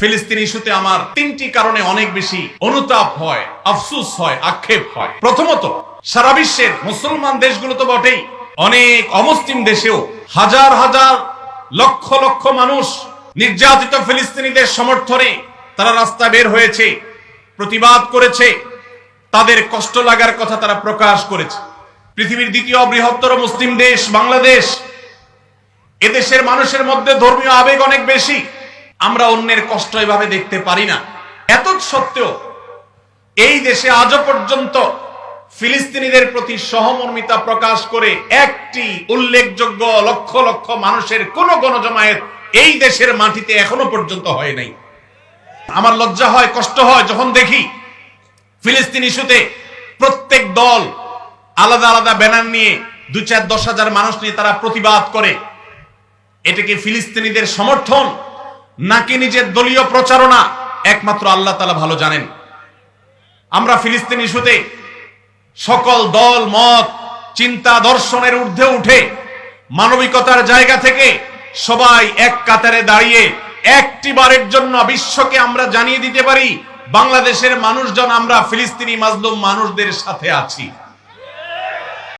ফিলিস্তিন ইস্যুতে আমার তিনটি কারণে অনেক বেশি অনুতাপ হয়, আফসুস হয়, আক্ষেপ হয়। প্রথমত, সারা বিশ্বের মুসলমান দেশগুলো তো বটেই। অনেক অমুসলিম দেশেও হাজার হাজার লক্ষ লক্ষ মানুষ নির্যাতিত ফিলিস্তিনিদের সমর্থনে তারা রাস্তা বের হয়েছে, প্রতিবাদ করেছে, তাদের কষ্ট লাগার কথা তারা প্রকাশ করেছে। পৃথিবীর দ্বিতীয় বৃহত্তর মুসলিম দেশ, বাংলাদেশ। এদেশের মানুষের মধ্যে ধর্মীয় আবেগ অনেক বেশি। আমরা অন্যের কষ্ট এভাবে দেখতে পারি না। এত সত্ত্বেও এই দেশে আজও পর্যন্ত ফিলিস্তিনিদের প্রতি সহমর্মিতা প্রকাশ করে একটি উল্লেখযোগ্য লক্ষ লক্ষ মানুষের কোন গণজমায়েত এই দেশের মাটিতে এখনও পর্যন্ত হয় নাই। আমার লজ্জা হয়, কষ্ট হয় যখন দেখি ফিলিস্তিন ইস্যুতে প্রত্যেক দল আলাদা আলাদা ব্যানার নিয়ে দু চার দশ হাজার মানুষ নিয়ে তারা প্রতিবাদ করে। এটাকে ফিলিস্তিনিদের সমর্থন? নাকি নিজের দলীয় প্রচারণা? একমাত্র আল্লাহ তালা ভালো জানেন। আমরা ফিলিস্তিন ইস্যুতে সকল দল, মত, চিন্তা দর্শনের ঊর্ধ্বে উঠে মানবিকতার জায়গা থেকে সবাই এক কাতারে দাঁড়িয়ে একটি বারের জন্য বিশ্বকে আমরা জানিয়ে দিতে পারি, বাংলাদেশের মানুষজন আমরা ফিলিস্তিনি মাজলুম মানুষদের সাথে আছি।